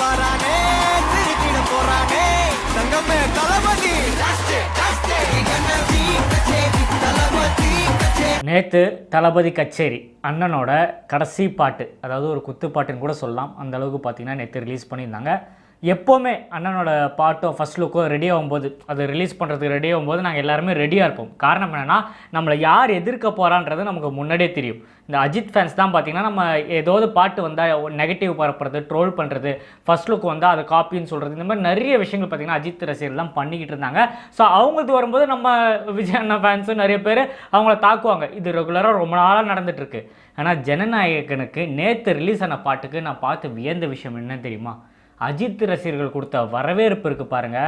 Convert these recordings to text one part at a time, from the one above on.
வாரானே திருத்திட போறானே. தங்கமே தளபதி. நேற்று தளபதி கச்சேரி. அண்ணனோட கடைசி பாட்டு அதாவது ஒரு குத்து பாட்டுன்னு கூட சொல்லலாம். அந்த அளவுக்கு பார்த்தீங்கன்னா நேற்று ரிலீஸ் பண்ணியிருந்தாங்க. எப்போவுமே அண்ணனோட பாட்டோ ஃபஸ்ட் லுக்கோ ரெடி ஆகும்போது அது ரிலீஸ் பண்ணுறதுக்கு ரெடி ஆகும்போது நாங்கள் எல்லாருமே ரெடியாக இருப்போம். காரணம் என்னென்னா நம்மளை யார் எதிர்க்க போகிறான்றது நமக்கு முன்னாடியே தெரியும். இந்த அஜித் ஃபேன்ஸ் தான் பார்த்தீங்கன்னா நம்ம ஏதாவது பாட்டு வந்தால் நெகட்டிவ் பரப்புறது ட்ரோல் பண்ணுறது ஃபர்ஸ்ட் லுக் வந்தால் அதை காப்பின்னு சொல்கிறது இந்த மாதிரி நிறைய விஷயங்கள் பார்த்தீங்கன்னா அஜித் ரசிகர்லாம் பண்ணிக்கிட்டு இருந்தாங்க. ஸோ அவங்களுக்கு வரும்போது நம்ம விஜய் அண்ணா ஃபேன்ஸும் நிறைய பேர் அவங்கள தாக்குவாங்க. இது ரெகுலராக ரொம்ப நாளாக நடந்துகிட்ருக்கு ஆனால் ஜனநாயகனுக்கு நேற்று ரிலீஸ் ஆன பாட்டுக்கு நான் பார்த்து வியந்த விஷயம் என்ன தெரியுமா? அஜித் ரசிகர்கள் கொடுத்த வரவேற்பு இருக்கு பாருங்க.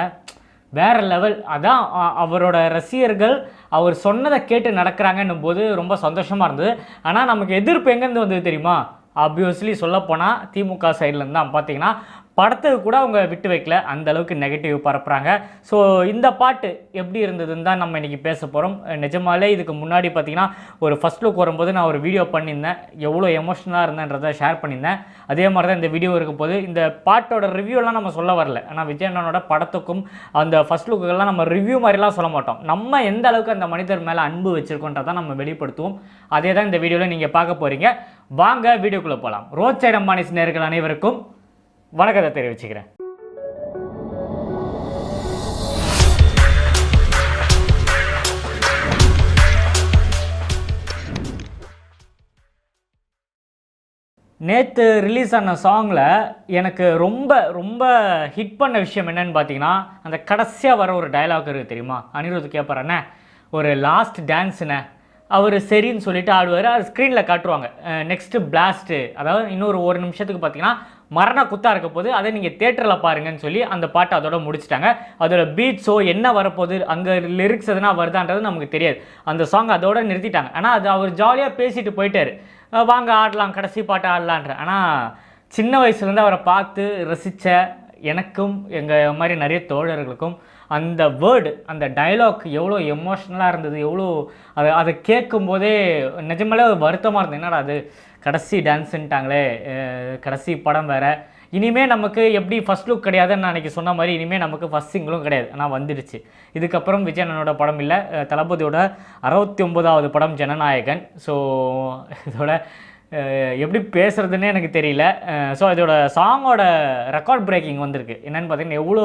வேற லெவல். அதான் அவரோட ரசிகர்கள் அவர் சொன்னதை கேட்டு நடக்கிறாங்கன்னும் போது ரொம்ப சந்தோஷமாக இருந்தது. ஆனால் நமக்கு எதிர்ப்பு எங்கேருந்து வந்தது தெரியுமா? ஆப்வியஸ்லி சொல்லப்போனால் திமுக சைட்லேருந்து தான். பார்த்தீங்கன்னா படத்துக்கு கூட அவங்க விட்டு வைக்கல. அந்த அளவுக்கு நெகட்டிவ் பரப்புகிறாங்க ஸோ இந்த பாட்டு எப்படி இருந்ததுன்னு தான் நம்ம இன்றைக்கி பேச போகிறோம் நிஜமாலே இதுக்கு முன்னாடி பார்த்தீங்கன்னா ஒரு ஃபஸ்ட் லுக் வரும்போது நான் ஒரு வீடியோ பண்ணியிருந்தேன். எவ்வளோ எமோஷனலாக இருந்தேன்றதை ஷேர் பண்ணியிருந்தேன். அதே மாதிரி தான் இந்த வீடியோ இருக்கும் போது இந்த பாட்டோட ரிவ்யூலாம் நம்ம சொல்ல வரல. ஆனால் விஜய் அண்ணனோட படத்துக்கும் அந்த ஃபர்ஸ்ட் லுக்குகள்லாம் நம்ம ரிவ்யூ மாதிரிலாம் சொல்ல மாட்டோம். நம்ம எந்த அளவுக்கு அந்த மனிதர் மேலே அன்பு வச்சுருக்கோன்றதான் நம்ம வெளிப்படுத்துவோம். அதே தான் இந்த வீடியோவில் நீங்கள் பார்க்க போகிறீங்க வாங்க வீடியோக்குள்ளே போகலாம் ரோட் சைட் அம்பானிஸ் நேர்கள் அனைவருக்கும் வணக்கத்தை தெரிவிச்சுக்கிறேன். நேற்று ரிலீஸ் ஆன சாங்கில் எனக்கு ரொம்ப ரொம்ப ஹிட் பண்ண விஷயம் என்னன்னு பார்த்தீங்கன்னா அந்த கடைசியாக வர ஒரு டைலாக் இருக்குது தெரியுமா? அனிருத் கேட்பாரண்ணே ஒரு லாஸ்ட் டான்ஸுண்ணே அவர் சரின்னு சொல்லிட்டு ஆடுவார் அது ஸ்க்ரீனில் காட்டுவாங்க. நெக்ஸ்ட்டு பிளாஸ்ட்டு அதாவது இன்னொரு ஒரு நிமிஷத்துக்கு பார்த்தீங்கன்னா மரண குத்தா இருக்க போது அதை நீங்கள் தேட்டரில் பாருங்கன்னு சொல்லி அந்த பாட்டை அதோட முடிச்சிட்டாங்க. அதோட பீட்ஸோ என்ன வரப்போகுது அங்கே லிரிக்ஸ் எதுனா வருதான்றது நமக்கு தெரியாது. அந்த சாங் அதோட நிறுத்திட்டாங்க. ஆனால் அது அவர் ஜாலியாக பேசிட்டு போயிட்டார். வாங்க ஆடலாம் கடைசி பாட்டு ஆடலான்ற ஆனால் சின்ன வயசுலேருந்து அவரை பார்த்து ரசித்த எனக்கும் எங்கள் மாதிரி நிறைய தோழர்களுக்கும் அந்த வேர்டு அந்த டயலாக் எவ்வளோ எமோஷ்னலாக இருந்தது எவ்வளோ அதை அதை கேட்கும்போதே நிஜமாலே ஒரு வருத்தமாக இருந்தது. என்னடா அது? கடைசி டான்ஸுன்ட்டாங்களே கடைசி படம் வேறு. இனிமேல் நமக்கு எப்படி ஃபர்ஸ்ட் லுக் கிடையாதுன்னு நான் அன்றைக்கி சொன்ன மாதிரி இனிமேல் நமக்கு ஃபர்ஸ்ட் சிங்கிளும் கிடையாது. ஆனால் வந்துடுச்சு. இதுக்கப்புறம் விஜய் அண்ணனோட படம் இல்லை. தளபதியோட அறுபத்தி ஒன்பதாவது படம் ஜனநாயகன். ஸோ இதோட எப்படி பேசுகிறதுனே எனக்கு தெரியல. ஸோ இதோட சாங்கோட ரெக்கார்ட் பிரேக்கிங் வந்திருக்கு. என்னென்னு பார்த்தீங்கன்னா எவ்வளோ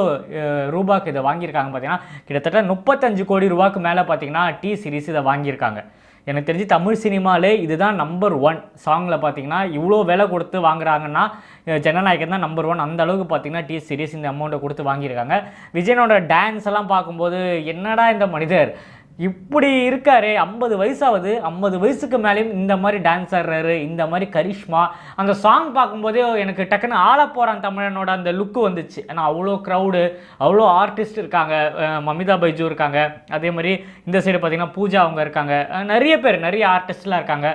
ரூபாய்க்கு இதை வாங்கியிருக்காங்க பார்த்தீங்கன்னா கிட்டத்தட்ட முப்பத்தஞ்சு கோடி ரூபாய்க்கு மேலே பார்த்தீங்கன்னா டி சீரிஸ் இதை வாங்கியிருக்காங்க. எனக்கு தெரிஞ்சு தமிழ் சினிமாலே இதுதான் நம்பர் ஒன் சாங்கில் பார்த்தீங்கன்னா இவ்வளோ விலை கொடுத்து வாங்குறாங்கன்னா ஜனநாயகம் ஜனநாயகன் தான் நம்பர் ஒன் அந்த அளவுக்கு பார்த்தீங்கன்னா டி சீரிஸ் இந்த அமௌண்ட்டை கொடுத்து வாங்கியிருக்காங்க. விஜயனோட டான்ஸ் எல்லாம் பார்க்கும்போது என்னடா இந்த மனிதர்? இப்படி இருக்காரு ஐம்பது வயசாகுது ஐம்பது வயசுக்கு மேலேயும் இந்த மாதிரி டான்ஸ் ஆடுறாரு இந்த மாதிரி கரிஷ்மா. அந்த சாங் பார்க்கும்போதே எனக்கு டக்குன்னு ஆள போகிறான் தமிழனோட அந்த லுக்கு வந்துச்சு. ஏன்னா அவ்வளோ க்ரௌடு அவ்வளோ ஆர்டிஸ்ட் இருக்காங்க மமிதா பைஜு இருக்காங்க. அதே மாதிரி இந்த சைடு பார்த்தீங்கன்னா பூஜா அவங்க இருக்காங்க. நிறைய பேர் நிறைய ஆர்டிஸ்ட்லாம் இருக்காங்க.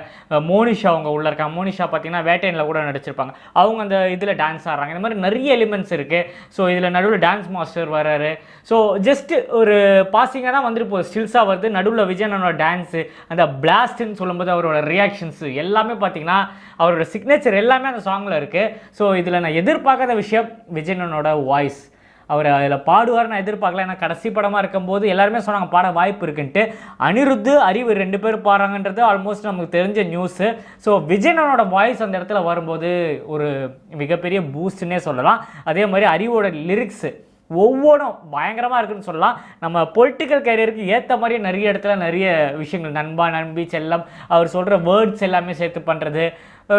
மோனிஷா அவங்க உள்ளே இருக்காங்க. மோனிஷா பார்த்தீங்கன்னா வேட்டையனில் கூட நடிச்சிருப்பாங்க. அவங்க அந்த இதில் டான்ஸ் ஆடுறாங்க. இந்த மாதிரி நிறைய எலிமெண்ட்ஸ் இருக்குது ஸோ இதில் நடுவில் டான்ஸ் மாஸ்டர் வர்றாரு. ஸோ ஜஸ்ட் ஒரு பாசிங்காக தான் வந்துட்டு போகுது ஸ்டில்ஸாக வருது நடுவில் விஜயனோட டான்ஸு அந்த பிளாஸ்ட்னு சொல்லும்போது அவரோட ரியாக்ஷன்ஸு எல்லாமே பார்த்தீங்கன்னா அவரோட சிக்னேச்சர் எல்லாமே அந்த சாங்கில் இருக்குது ஸோ இதில் நான் எதிர்பார்க்காத விஷயம் விஜயனோட வாய்ஸ் அவர் அதில் பாடுவார் நான் எதிர்பார்க்கல. ஏன்னா கடைசி படமாக இருக்கும்போது எல்லாருமே சொன்னாங்க பாட வாய்ப்பு இருக்குன்ட்டு. அனிருத்து அறிவு ரெண்டு பேர் பாடுறாங்கன்றது ஆல்மோஸ்ட் நமக்கு தெரிஞ்ச நியூஸு ஸோ விஜயனோட வாய்ஸ் அந்த இடத்துல வரும்போது ஒரு மிகப்பெரிய பூஸ்ட்னே சொல்லலாம். அதே மாதிரி அறிவோட லிரிக்ஸு ஒவ்வொன்றும் பயங்கரமாக இருக்குதுன்னு சொல்லலாம். நம்ம பொலிட்டிக்கல் கேரியருக்கு ஏற்ற மாதிரி நிறைய இடத்துல நிறைய விஷயங்கள். நண்பா நம்பி செல்லம் அவர் சொல்கிற வேர்ட்ஸ் எல்லாமே சேர்த்து பண்ணுறது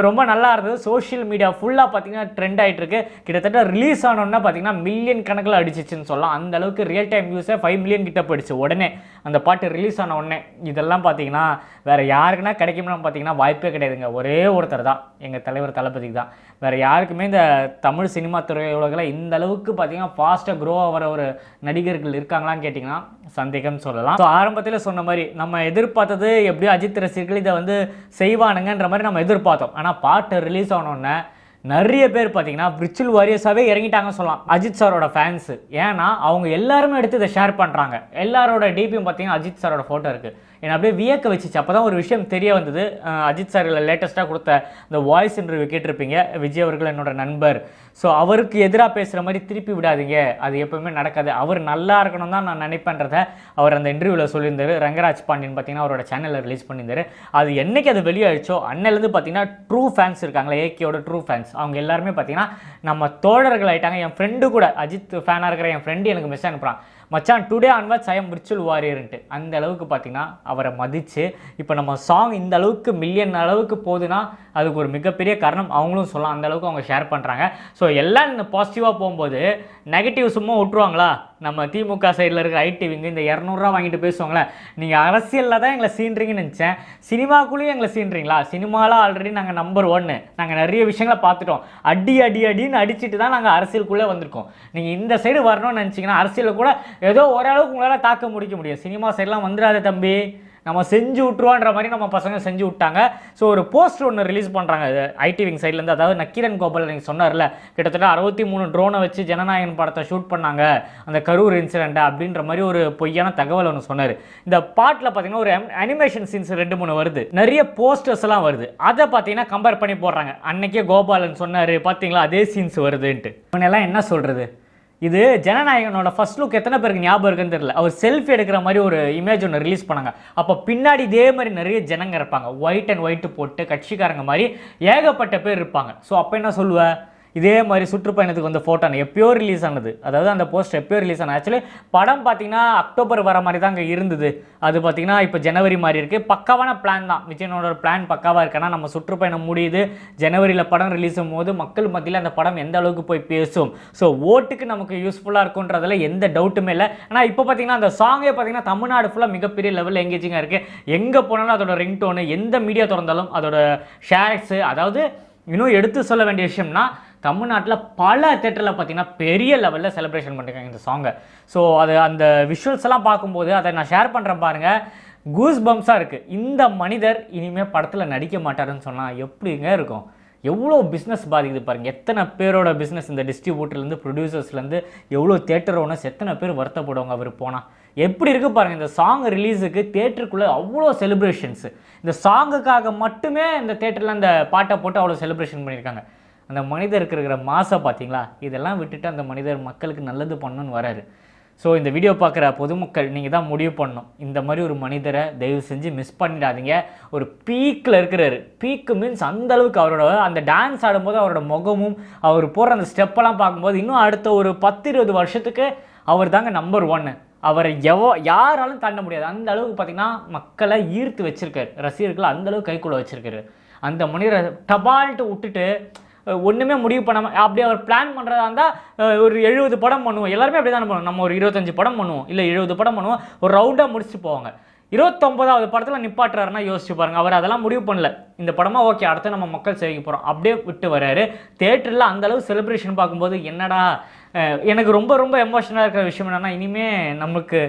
ரொம்ப நல்லா இருந்தது. சோஷியல் மீடியா ஃபுல்லாக பார்த்தீங்கன்னா ட்ரெண்ட் ஆகிட்டுருக்கு கிட்டத்தட்ட ரிலீஸ் ஆனோன்னா பார்த்தீங்கன்னா மில்லியன் கணக்கில் அடிச்சிச்சுன்னு சொல்லலாம். அந்த அளவுக்கு ரியல் டைம் வியூஸை ஃபைவ் மில்லியன் கிட்ட போயிடுச்சு. உடனே அந்த பாட்டு ரிலீஸ் ஆன உடனே இதெல்லாம் பார்த்தீங்கன்னா வேறு யாருக்குன்னா கிடைக்கும்னா பார்த்தீங்கன்னா வாய்ப்பே கிடையாதுங்க. ஒரே ஒருத்தர் தான். எங்கள் தலைவர் தளபதிக்கு தான். வேறு யாருக்குமே இந்த தமிழ் சினிமா துறை உலகில் இந்த அளவுக்கு பார்த்தீங்கன்னா ஃபாஸ்ட்டாக க்ரோ ஆகிற ஒரு நடிகர்கள் இருக்காங்களான்னு கேட்டிங்கன்னா சந்தேகம்னு சொல்லலாம். ஸோ ஆரம்பத்தில் சொன்ன மாதிரி நம்ம எதிர்பார்த்தது எப்படியோ அஜித் ரசிகர்கள் இதை வந்து செய்வானுங்கன்ற மாதிரி நம்ம எதிர்பார்த்தோம். ஆனால் பாட்டு ரிலீஸ் ஆனோடனே நிறைய பேர் பார்த்தீங்கன்னா விர்ச்சுவல் வாரியர்ஸாகவே இறங்கிட்டாங்கன்னு சொல்லலாம். அஜித் சாரோட ஃபேன்ஸு ஏன்னா அவங்க எல்லாருமே எடுத்து இதை ஷேர் பண்ணுறாங்க எல்லாரோட டிபியும் பார்த்தீங்கன்னா அஜித் சாரோட ஃபோட்டோ இருக்குது என்னை அப்படியே வியக்க வச்சுச்சு. அப்போ தான் ஒரு விஷயம் தெரிய வந்தது. அஜித் சார் லேட்டஸ்ட்டாக கொடுத்த இந்த வாய்ஸ் இன்டர்வியூ கேட்டிருப்பீங்க. விஜய் அவர்கள் என்னோட நண்பர். ஸோ அவருக்கு எதிராக பேசுகிற மாதிரி திருப்பி விடாதீங்க. அது எப்பவுமே நடக்காது. அவர் நல்லா இருக்கணும் தான் நான் நினைப்பேன்றத அவர் அந்த இன்டர்வியூவில் சொல்லியிருந்தார். ரங்கராஜ் பாண்டியன் பார்த்தீங்கன்னா அவரோட சேனலில் ரிலீஸ் பண்ணியிருந்தார். அது என்றைக்கு அது வெளியாயிடுச்சோ அன்னையிலேருந்து பார்த்தீங்கன்னா ட்ரூ ஃபேன்ஸ் இருக்காங்களே ஏகேயோட ட்ரூ ஃபேன்ஸ் அவங்க எல்லாருமே பார்த்தீங்கன்னா நம்ம தோழர்கள் ஆயிட்டாங்க. என் ஃப்ரெண்டு கூட அஜித் ஃபேனாக இருக்கிற என் ஃப்ரெண்டு எனக்கு மெசேஜ் அனுப்புகிறான் மச்சான் today onwards I am virtual வாரியர்ன்ட்டு அந்த அளவுக்கு பார்த்திங்கன்னா அவரை மதித்து இப்போ நம்ம சாங் இந்த அளவுக்கு மில்லியன் அளவுக்கு போகுதுன்னா அதுக்கு ஒரு மிகப்பெரிய காரணம் அவங்களும் சொல்லலாம். அந்த அளவுக்கு அவங்க ஷேர் பண்ணுறாங்க ஸோ எல்லாம் இந்த பாசிட்டிவாக போகும்போது நெகட்டிவ் சும்மா விட்ருவாங்களா நம்ம திமுக சைடில் இருக்கிற ஐடி விங்கு இந்த இரநூறுவா வாங்கிட்டு பேசுவாங்களே. நீங்கள் அரசியலில் தான் எங்களை சீன்றீங்கன்னு நினச்சேன். சினிமாக்குள்ளேயும் எங்களை சீன்றீங்களா சினிமாவில் ஆல்ரெடி நாங்கள் நம்பர் ஒன்று நாங்கள் நிறைய விஷயங்களை பார்த்துட்டோம். அடி அடி அடின்னு அடிச்சுட்டு தான் நாங்கள் அரசியலுக்குள்ளே வந்திருக்கோம். நீங்கள் இந்த சைடு வரணும்னு நினச்சிங்கன்னா அரசியலில் கூட ஏதோ ஓரளவுக்கு உங்களால் தாக்க முடிக்க முடியும். சினிமா சைடெலாம் வந்துடாத தம்பி. நம்ம செஞ்சு விட்ருவான்ற மாதிரி நம்ம பசங்க செஞ்சு விட்டாங்க. ஸோ ஒரு போஸ்டர் ஒன்று ரிலீஸ் பண்ணுறாங்க ஐடி விங் சைட்லேருந்து அதாவது நக்கீரன் கோபால் நீங்கள் சொன்னார்ல கிட்டத்தட்ட அறுபத்தி மூணு ட்ரோனை வச்சு ஜனநாயகன் படத்தை ஷூட் பண்ணாங்க. அந்த கரூர் இன்சிடென்ட் அப்படின்ற மாதிரி ஒரு பொய்யான தகவல் ஒன்று சொன்னார். இந்த பாட்டில் பார்த்தீங்கன்னா ஒரு அனிமேஷன் சீன்ஸ் ரெண்டு மூணு வருது. நிறைய போஸ்டர்ஸ் எல்லாம் வருது. அதை பார்த்தீங்கன்னா கம்பேர் பண்ணி போடுறாங்க. அன்னைக்கே கோபாலன் சொன்னார் பார்த்தீங்களா அதே சீன்ஸ் வருதுன்ட்டு. இவனெல்லாம் என்ன சொல்கிறது இது ஜனநாயகனோட ஃபர்ஸ்ட் லுக் எத்தனை பேருக்கு ஞாபகம் இருக்குன்னு தெரியல. அவர் செல்ஃபி எடுக்கிற மாதிரி ஒரு இமேஜ் ஒன்று ரிலீஸ் பண்ணாங்க. அப்போ பின்னாடி இதே மாதிரி நிறைய ஜனங்க இருப்பாங்க. ஒயிட் அண்ட் ஒயிட் போட்டு கட்சிக்காரங்க மாதிரி ஏகப்பட்ட பேர் இருப்பாங்க. ஸோ அப்போ என்ன சொல்லுவேன் இதே மாதிரி சுற்றுப்பயணத்துக்கு வந்த ஃபோட்டோ எப்பயோ ரிலீஸ் ஆனது. அதாவது அந்த போஸ்ட் எப்பயோ ரிலீஸ் ஆனது. ஆக்சுவலி படம் பார்த்தீங்கன்னா அக்டோபர் வர மாதிரி தான் அங்கே இருந்தது. அது பார்த்தீங்கன்னா இப்போ ஜனவரி மாதிரி இருக்குது பக்காவான பிளான் தான். விஜயனோட பிளான் பக்காவாக இருக்குன்னா நம்ம சுற்றுப்பயணம் முடியுது. ஜனவரியில் படம் ரிலீஸ் போது மக்கள் மத்தியில் அந்த படம் எந்த அளவுக்கு போய் பேசும். ஸோ ஓட்டுக்கு நமக்கு யூஸ்ஃபுல்லாக இருக்குன்றதுல எந்த டவுட்டுமே இல்லை. ஆனால் இப்போ பார்த்தீங்கன்னா அந்த சாங்கே பார்த்தீங்கன்னா தமிழ்நாடு ஃபுல்லாக மிகப்பெரிய லெவலில் எங்கேஜிங்காக இருக்குது எங்கே போனாலும் அதோட ரிங்டோனு எந்த மீடியா திறந்தாலும் அதோட ஷேர்ஸு அதாவது இன்னும் எடுத்து சொல்ல வேண்டிய விஷயம்னா தமிழ்நாட்டில் பல தேட்டரில் பார்த்தீங்கன்னா பெரிய லெவலில் செலிப்ரேஷன் பண்ணிருக்காங்க இந்த சாங்கை ஸோ அது அந்த விஷுவல்ஸ் எல்லாம் பார்க்கும்போது அதை நான் ஷேர் பண்ணுறேன் பாருங்கள் கூஸ் பம்ஸாக இருக்குது இந்த மனிதர் இனிமேல் படத்தில் நடிக்க மாட்டாருன்னு சொன்னால் எப்படிங்க இருக்கும்? எவ்வளோ பிஸ்னஸ் பாதிக்குது பாருங்கள் எத்தனை பேரோட பிஸ்னஸ் இந்த டிஸ்ட்ரிபியூட்டர்லேருந்து ப்ரொடியூசர்ஸ்லேருந்து எவ்வளோ தேட்டர் ஓனர்ஸ் எத்தனை பேர் வருத்தப்படுவாங்க அவர் போனால் எப்படி இருக்குது பாருங்கள் இந்த சாங் ரிலீஸுக்கு தேட்டருக்குள்ளே அவ்வளோ செலிப்ரேஷன்ஸு இந்த சாங்குக்காக மட்டுமே இந்த தேட்டரில் அந்த பாட்டை போட்டு அவ்வளோ செலிப்ரேஷன் பண்ணியிருக்காங்க அந்த மனிதருக்கு இருக்கிற மாசை பார்த்தீங்களா? இதெல்லாம் விட்டுட்டு அந்த மனிதர் மக்களுக்கு நல்லது பண்ணணும்னு வராரு. ஸோ இந்த வீடியோ பார்க்குற பொதுமக்கள் நீங்கள் தான் முடிவு பண்ணணும். இந்த மாதிரி ஒரு மனிதரை தயவு செஞ்சு மிஸ் பண்ணிடாதீங்க. ஒரு பீக்கில் இருக்கிறாரு. பீக்கு மீன்ஸ் அந்த அளவுக்கு அவரோட அந்த டான்ஸ் ஆடும்போது அவரோட முகமும் அவர் போடுற அந்த ஸ்டெப்பெல்லாம் பார்க்கும்போது இன்னும் அடுத்த ஒரு பத்து இருபது வருஷத்துக்கு அவர் தாங்க நம்பர் ஒன்று அவரை எவோ யாராலும் தாண்ட முடியாது. அந்த அளவுக்கு பார்த்தீங்கன்னா மக்களை ஈர்த்து வச்சுருக்காரு. ரசிகர்களை அந்தளவுக்கு கைக்குள்ளே வச்சுருக்காரு. அந்த மனிதரை டபால்ட்டு விட்டுட்டு ஒன்றுமே முடிவு பண்ணாமல் அப்படியே அவர் பிளான் பண்ணுறதா இருந்தால் ஒரு எழுபது படம் பண்ணுவோம். எல்லாருமே அப்படி தானே பண்ணுவோம். நம்ம ஒரு இருபத்தஞ்சு படம் பண்ணுவோம். இல்லை எழுபது படம் பண்ணுவோம். ஒரு ரவுண்டாக முடிச்சுட்டு போவாங்க. இருபத்தொம்பதாவது படத்தில் நிப்பாட்டுறாருன்னா யோசிச்சு பாருங்க. அவர் அதெல்லாம் முடிவு பண்ணல. இந்த படமாக ஓகே அடுத்து நம்ம மக்கள் சேவைக்கு போகிறோம் அப்படியே விட்டு வராரு தேட்டரில் அந்த அளவு செலிப்ரேஷன் பார்க்கும்போது என்னடா எனக்கு ரொம்ப ரொம்ப எமோஷனலாக இருக்கிற விஷயம் என்னென்னா இனிமே நமக்கு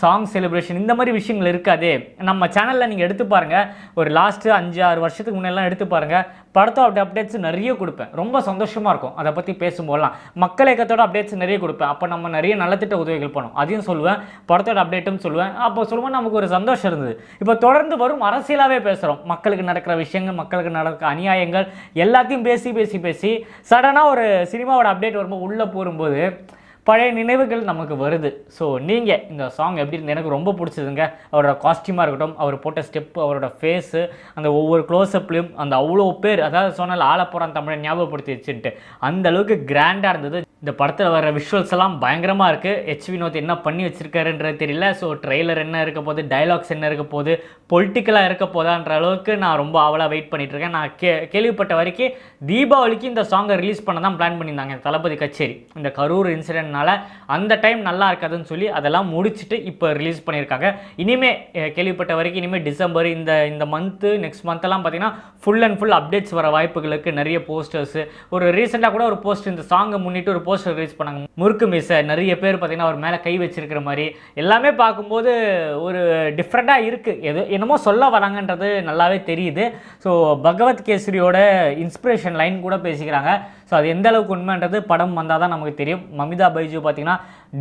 சாங் செலிப்ரேஷன் இந்த மாதிரி விஷயங்கள் இருக்காதே. நம்ம சேனலில் நீங்கள் எடுத்து பாருங்கள் ஒரு லாஸ்ட்டு அஞ்சு ஆறு வருஷத்துக்கு முன்னெல்லாம் எடுத்து பாருங்கள் படத்தோட அப்டேட்ஸ் நிறைய கொடுப்பேன். ரொம்ப சந்தோஷமாக இருக்கும். அதை பற்றி பேசும்போதெல்லாம். மக்கள் இயக்கத்தோட அப்டேட்ஸ் நிறைய கொடுப்பேன். அப்போ நம்ம நிறைய நலத்திட்ட உதவிகள் பண்ணோம். அதையும் சொல்லுவேன். படத்தோட அப்டேட்டும் சொல்லுவேன். அப்போ சொல்லும்போது நமக்கு ஒரு சந்தோஷம் இருந்தது. இப்போ தொடர்ந்து வரும் அரசியலாகவே பேசுகிறோம் மக்களுக்கு நடக்கிற விஷயங்கள் மக்களுக்கு நடக்கிற அநியாயங்கள் எல்லாத்தையும் பேசி பேசி பேசி சடனாக ஒரு சினிமாவோட அப்டேட் வரும்போது உள்ளே போகும்போது பழைய நினைவுகள் நமக்கு வருது. ஸோ நீங்கள் இந்த சாங் எப்படி இருந்து எனக்கு ரொம்ப பிடிச்சதுங்க. அவரோட காஸ்டியூமாக இருக்கட்டும் அவர் போட்ட ஸ்டெப்பு அவரோட ஃபேஸு அந்த ஒவ்வொரு க்ளோஸ்அப்லையும் அந்த அவ்வளோ பேர் அதாவது சொன்னால் ஆலப்புறம் தமிழை ஞாபகப்படுத்தி வச்சுட்டு அந்த அளவுக்கு கிராண்டாக இருந்தது. இந்த படத்தில் வர விஷுவல்ஸ் எல்லாம் பயங்கரமாக இருக்குது ஹெச் வினோத் என்ன பண்ணி வச்சிருக்காருன்றது தெரியல. ஸோ ட்ரெய்லர் என்ன இருக்க போகுது டைலாக்ஸ் என்ன இருக்க போகுது பொலிட்டிக்கலாக இருக்க போதான்ற அளவுக்கு நான் ரொம்ப ஆவலாக வெயிட் பண்ணிகிட்ருக்கேன் நான் கே கேள்விப்பட்ட வரைக்கும் தீபாவளிக்கு இந்த சாங்கை ரிலீஸ் பண்ண தான் பிளான் பண்ணியிருந்தாங்க தளபதி கச்சேரி. இந்த கரூர் இன்சிடென்ட்னால அந்த டைம் நல்லா இருக்காதுன்னு சொல்லி அதெல்லாம் முடிச்சுட்டு இப்போ ரிலீஸ் பண்ணியிருக்காங்க. இனிமே கேள்விப்பட்ட வரைக்கும் இனிமேல் டிசம்பர் இந்த இந்த மந்த்து நெக்ஸ்ட் மந்த்தெல்லாம் பார்த்தீங்கன்னா ஃபுல் அண்ட் ஃபுல் அப்டேட்ஸ் வர வாய்ப்புகளுக்கு நிறைய போஸ்டர்ஸு ஒரு ரீசெண்டாக கூட ஒரு போஸ்ட் இந்த சாங்கை முன்னிட்டு ஒரு போஸ்டர் ரிலீஸ் பண்ணாங்க. முறுக்கு மிஸ்ஸை நிறைய பேர் பார்த்திங்கன்னா அவர் மேலே கை வச்சிருக்கிற மாதிரி. எல்லாமே பார்க்கும்போது ஒரு டிஃப்ரெண்ட்டாக இருக்குது எது என்னமோ சொல்ல வராங்கன்றது நல்லாவே தெரியுது. ஸோ பகவத் கேசரியோட இன்ஸ்பிரேஷன் லைன் கூட பேசிக்கிறாங்க. ஸோ அது எந்த அளவுக்கு உண்மைன்றது படம் வந்தால் தான் நமக்கு தெரியும். மமிதா பைஜு பார்த்தீங்கன்னா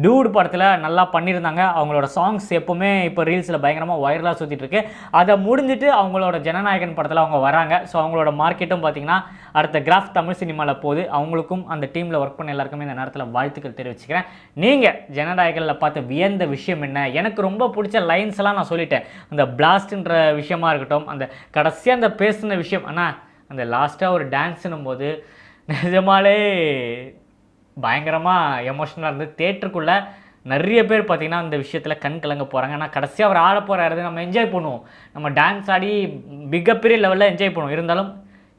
டூட் படத்தில் நல்லா பண்ணியிருந்தாங்க. அவங்களோட சாங்ஸ் எப்போவுமே இப்போ ரீல்ஸில் பயங்கரமாக வைரலாக சுற்றிட்டு இருக்கு அதை முடிஞ்சிட்டு அவங்களோட ஜனநாயகன் படத்தில் அவங்க வராங்க. ஸோ அவங்களோட மார்க்கெட்டும் பார்த்தீங்கன்னா அடுத்த கிராஃப் தமிழ் சினிமாவில் போகுது. அவங்களுக்கும் அந்த டீமில் ஒர்க் பண்ண எல்லாருக்குமே இந்த நேரத்தில் வாழ்த்துக்கள் தெரிவிச்சுக்கிறேன். நீங்கள் ஜனநாயகனில் பார்த்து வியந்த விஷயம் என்ன? எனக்கு ரொம்ப பிடிச்ச லைன்ஸ் எல்லாம் நான் சொல்லிட்டேன். அந்த பிளாஸ்ட்ன்ற விஷயமா இருக்கட்டும் அந்த கடைசியாக அந்த பேசின விஷயம். ஆனால் அந்த லாஸ்ட்டாக ஒரு டான்ஸுன்னும் போது நிஜமாலே பயங்கரமாக எமோஷனலாக இருந்து தேட்டருக்குள்ளே நிறைய பேர் பார்த்திங்கன்னா இந்த விஷயத்தில் கண் கலங்க போகிறாங்க ஆனால் கடைசியாக அவர் ஆட போகிறாரு நம்ம என்ஜாய் பண்ணுவோம். நம்ம டான்ஸ் ஆடி மிகப்பெரிய லெவலில் என்ஜாய் பண்ணுவோம். இருந்தாலும்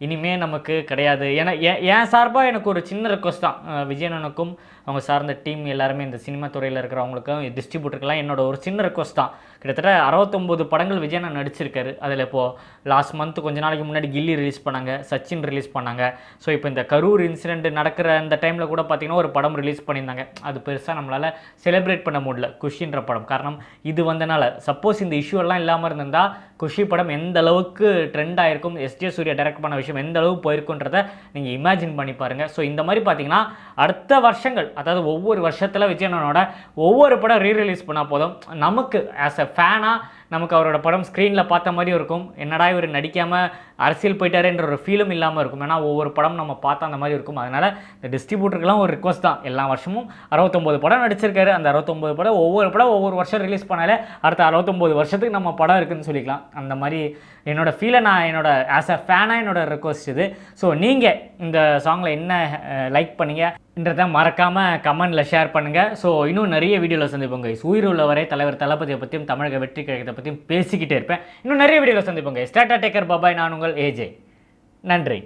இனிமே நமக்கு கிடையாது. ஏன்னா என் சார்பாக எனக்கு ஒரு சின்ன ரெக்வஸ்ட் தான். விஜயனனுக்கும் அவங்க சார்ந்த டீம் எல்லாருமே இந்த சினிமா துறையில் இருக்கிறவங்களுக்கும் டிஸ்ட்ரிபியூட்டருக்கெல்லாம் என்னோட ஒரு சின்ன ரெக்வஸ்ட் தான். கிட்டத்தட்ட அறுபத்தொம்போது படங்கள் விஜயனன் நடிச்சிருக்காரு. அதில் இப்போது லாஸ்ட் மந்த் கொஞ்ச நாளைக்கு முன்னாடி கில்லி ரிலீஸ் பண்ணாங்க சச்சின் ரிலீஸ் பண்ணாங்க. ஸோ இப்போ இந்த கரூர் இன்சிடென்ட் நடக்கிற அந்த டைமில் கூட பார்த்தீங்கன்னா ஒரு படம் ரிலீஸ் பண்ணியிருந்தாங்க. அது பெருசாக நம்மளால் செலிப்ரேட் பண்ண முடியல குஷின்ற படம். காரணம் இது வந்தனால. சப்போஸ் இந்த இஷ்யூ எல்லாம் இல்லாமல் இருந்திருந்தால் குஷி படம் எந்த அளவுக்கு ட்ரெண்ட் ஆகிருக்கும் எஸ்ஜே சூர்யா டைரக்ட் பண்ண விஷயம் எந்த அளவுக்கு போயிருக்குன்றத நீங்கள் இமேஜின் பண்ணி பாருங்கள் ஸோ இந்த மாதிரி பார்த்தீங்கன்னா அடுத்த வருஷங்கள் அதாவது ஒவ்வொரு வருஷத்தில் விஜயனோட ஒவ்வொரு படம் ரீ ரிலீஸ் பண்ணால் போதும். நமக்கு ஆஸ் அ ஃபேனாக நமக்கு அவரோட படம் ஸ்க்ரீனில் பார்த்த மாதிரி இருக்கும். என்னடா இவர் நடிக்காமல் அரசியல் போயிட்டாருன்ற ஒரு ஃபீலும் இல்லாமல் இருக்கும். ஏன்னா ஒவ்வொரு படம் நம்ம பார்த்தா அந்த மாதிரி இருக்கும். அதனால் இந்த டிஸ்ட்ரிபியூட்டருக்குலாம் ஒரு ரிக்வஸ்ட் தான். எல்லா வருஷமும் அறுபத்தொம்போது படம் நடிச்சிருக்காரு. அந்த அறுபத்தொம்போது படம் ஒவ்வொரு படம் ஒவ்வொரு வருஷம் ரிலீஸ் பண்ணாலே அடுத்த அறுபத்தொம்போது வருஷத்துக்கு நம்ம படம் இருக்குன்னு சொல்லிக்கலாம். அந்த மாதிரி என்னோடய ஃபீலை நான் என்னோட ஆஸ் அ ஃபேனாக என்னோடய ரெக்வஸ்ட் இது. ஸோ நீங்கள் இந்த சாங்கில் என்ன லைக் பண்ணீங்கன்றத மறக்காமல் கமெண்டில் ஷேர் பண்ணுங்கள் ஸோ இன்னும் நிறைய வீடியோவில் சந்திப்போங்க guys. உயிர் உள்ளவரை தலைவர் தளபதியை பற்றியும் தமிழக வெற்றி கழகத்தை பற்றியும் பேசிக்கிட்டே இருப்பேன். இன்னும் நிறைய வீடியோவில் சந்திப்போங்க ஸ்டாட்டா டேக்கர் பாபாய் நான் உங்கள் ஏஜே நன்றி.